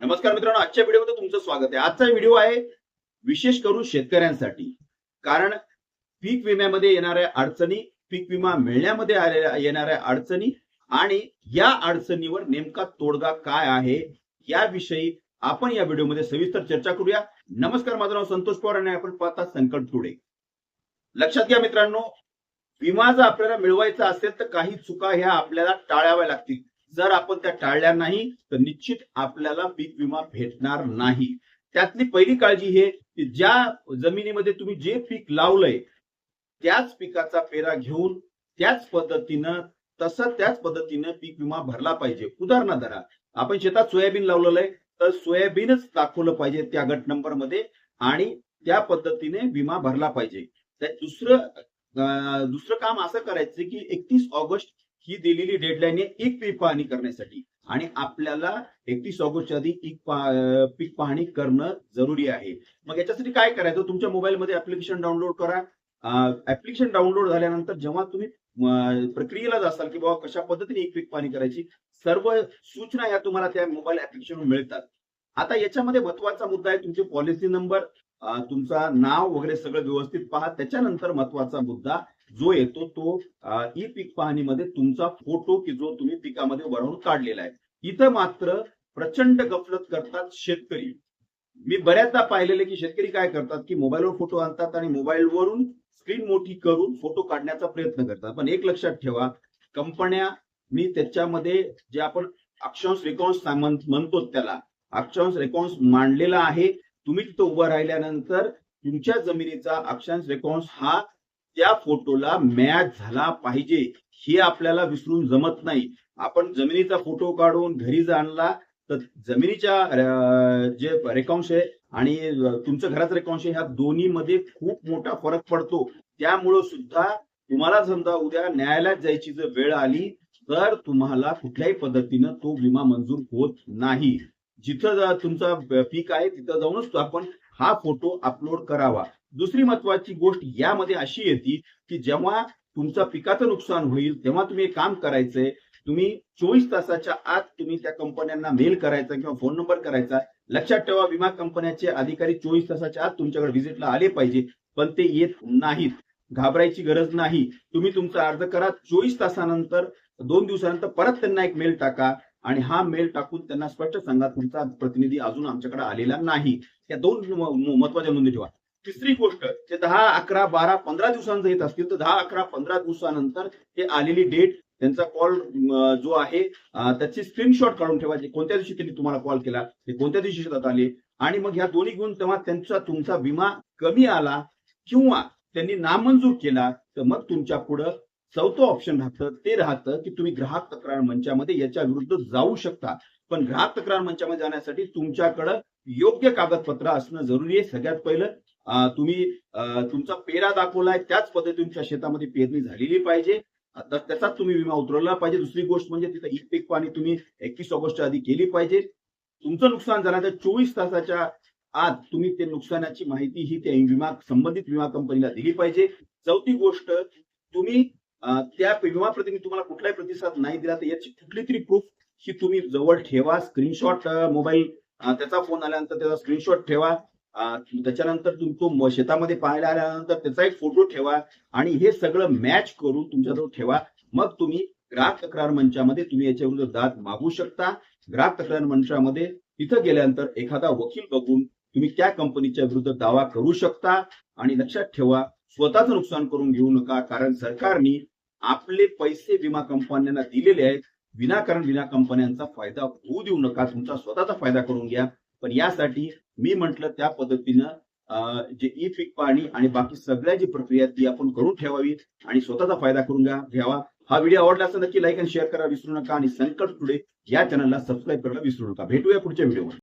नमस्कार मित्रांनो आजच्या व्हिडिओमध्ये तुमचं स्वागत आहे. आजचा व्हिडिओ आहे विशेष करून शेतकऱ्यांसाठी. कारण पीक विम्यामध्ये येणाऱ्या अडचणी पीक विमा मिळण्यामध्ये आलेल्या येणाऱ्या अडचणी आणि या अडचणीवर नेमका तोडगा काय आहे याविषयी आपण या व्हिडिओमध्ये सविस्तर चर्चा करूया. नमस्कार माझं नाव संतोष पवार आणि आपण पाहता संकट टुडे लक्षात घ्या मित्रांनो विमा जर आपल्याला मिळवायचा असेल तर काही चुका ह्या आपल्याला टाळाव्या लागतील. जर आपण त्या टाळल्या नाही तर निश्चित आपल्याला पीक विमा भेटणार नाही. त्यातली पहिली काळजी हे की ज्या जमिनीमध्ये तुम्ही जे पीक लावलंय त्याच पिकाचा पेरा घेऊन त्याच पद्धतीनं तसं त्याच पद्धतीनं पीक विमा भरला पाहिजे. उदाहरणार्थ धरा. आपण शेतात सोयाबीन लावलेलं आहे तर सोयाबीनच दाखवलं पाहिजे त्या गट नंबरमध्ये आणि त्या पद्धतीने विमा भरला पाहिजे. तर दुसरं दुसरं काम असं करायचं की एकतीस ऑगस्ट ही दिलेली डेडलाईन आहे एक पीक पाहणी करण्यासाठी. आणि आपल्याला एकतीस ऑगस्टच्या आधी पीक पीक पाहणी करणं जरुरी आहे. मग याच्यासाठी काय करायचं? तुमच्या मोबाईलमध्ये ऍप्लिकेशन डाउनलोड करा. ऍप्लिकेशन डाउनलोड झाल्यानंतर जेव्हा तुम्ही प्रक्रियेला जासाल की बाबा कशा पद्धतीने एक पीक पाहणी करायची सर्व सूचना या तुम्हाला त्या मोबाईल ऍप्लिकेशनवर मिळतात. आता याच्यामध्ये महत्त्वाचा मुद्दा आहे तुमचे पॉलिसी नंबर तुमचा नाव वगैरे सगळं व्यवस्थित पहा. त्याच्यानंतर महत्त्वाचा मुद्दा जो येतो तो ई पीक पाहणीमध्ये तुमचा फोटो की जो तुम्ही पिकामध्ये वळवून काढलेला आहे. इथं मात्र प्रचंड गफलत करतात शेतकरी. मी बऱ्याचदा पाहिलेले की शेतकरी काय करतात की मोबाईलवर फोटो आणतात आणि मोबाईलवरून स्क्रीन मोठी करून फोटो काढण्याचा प्रयत्न करतात. पण एक लक्षात ठेवा कंपन्या मी त्याच्यामध्ये जे आपण अक्षांश रेकॉन्स म्हणतो त्याला अक्षांश रेकॉन्स मांडलेला आहे. तुम्ही तिथं उभं राहिल्यानंतर तुमच्या जमिनीचा अक्षांश रेकॉन्स हा त्या फोटोला मॅच झाला पाहिजे हे आपल्याला विसरून जमत नाही. आपण जमिनीचा फोटो काढून घरी जाणला आणला तर जमिनीच्या जे रेकॉन्स आहे आणि तुमचं घराचं रेकॉन्स आहे ह्या दोन्हीमध्ये खूप मोठा फरक पडतो. त्यामुळं सुद्धा तुम्हाला समजा उद्या न्यायालयात जायची जर वेळ आली तर तुम्हाला कुठल्याही पद्धतीनं तो विमा मंजूर होत नाही. जिथं तुमचा पीक आहे तिथं जाऊनच तो आपण हा फोटो अपलोड करावा. दुसरी महत्वाची गोष्ट यामध्ये अशी येते की जेव्हा तुमचा पिकाचं नुकसान होईल तेव्हा तुम्ही एक काम करायचंय तुम्ही चोवीस तासाच्या आत तुम्ही त्या कंपन्यांना मेल करायचा किंवा फोन नंबर करायचा. लक्षात ठेवा विमा कंपन्याचे अधिकारी चोवीस तासाच्या आत तुमच्याकडे व्हिजिटला आले पाहिजे पण ते येत नाहीत. घाबरायची गरज नाही. तुम्ही तुमचा अर्ज करा चोवीस तासानंतर दोन दिवसानंतर परत त्यांना एक मेल टाका आणि हा मेल टाकून त्यांना स्पष्ट सांगा तुमचा प्रतिनिधी अजून आमच्याकडे आलेला नाही. या दोन महत्त्वाच्या नोंदी ठेवा. तिसरी गोष्ट ते दहा अकरा बारा पंधरा दिवसांचं येत असतील तर दहा अकरा पंधरा दिवसानंतर हे आलेली डेट त्यांचा कॉल जो आहे त्याची स्क्रीनशॉट काढून ठेवायची कोणत्या दिवशी त्यांनी तुम्हाला कॉल केला ते कोणत्या दिवशी शेतात आले आणि मग ह्या दोन्ही घेऊन तेव्हा त्यांचा तुमचा विमा कमी आला किंवा त्यांनी नामंजूर केला तर मग तुमच्या पुढं चौथं ऑप्शन राहतं. ते राहतं की तुम्ही ग्राहक तक्रार मंचामध्ये याच्या विरुद्ध जाऊ शकता. पण ग्राहक तक्रार मंचामध्ये जाण्यासाठी तुमच्याकडं योग्य कागदपत्र असणं जरुरी आहे. सगळ्यात पहिलं तुम्ही तुमचा पेरा दाखवलाय त्याच पद्धतीने तुमच्या शेतामध्ये पेरणी झालेली पाहिजे. आता त्याचाच तुम्ही विमा उतरवला पाहिजे. दुसरी गोष्ट म्हणजे तिथं ई पीक पाणी तुम्ही एकवीस ऑगस्ट आधी केली पाहिजे. तुमचं नुकसान झालं तर चोवीस तासाच्या आत तुम्ही ते नुकसानाची माहिती ही त्या विमा संबंधित विमा कंपनीला दिली पाहिजे. चौथी गोष्ट तुम्ही त्या विमा प्रतिनिधी तुम्हाला कुठलाही प्रतिसाद नाही दिला तर याची कुठली तरी प्रूफ ही तुम्ही जवळ ठेवा. स्क्रीनशॉट मोबाईल त्याचा फोन आल्यानंतर त्याचा स्क्रीनशॉट ठेवा. त्याच्यानंतर तुम- तो शेतामध्ये पाहायला आल्यानंतर त्याचा एक फोटो ठेवा आणि हे सगळं मॅच करून तुमच्याजवळ ठेवा. मग तुम्ही ग्राहक तक्रार मंचामध्ये तुम्ही याच्याविरुद्ध दाद मागू शकता. ग्राहक तक्रार मंचामध्ये तिथं गेल्यानंतर एखादा वकील बघून तुम्ही त्या कंपनीच्या विरुद्ध दावा करू शकता. आणि लक्षात ठेवा स्वतःचं नुकसान करून घेऊ नका कारण सरकारने आपले पैसे विमा कंपन्यांना दिलेले आहेत. विनाकारण विमा कंपन्यांचा फायदा होऊ देऊ नका. तुमचा स्वतःचा फायदा करून घ्या. पण यासाठी मी म्हंटल त्या पद्धतीनं जे ई पीक पाणी आणि बाकी सगळ्या जी प्रक्रिया आहे ती आपण करून ठेवावी आणि स्वतःचा फायदा करून घ्या घ्यावा. हा व्हिडिओ आवडला असता नक्की लाईक आणि शेअर करा. विसरू नका. आणि संकट टुडे या चॅनलला सबस्क्राईब करायला विसरू नका. भेटूया पुढच्या व्हिडिओमध्ये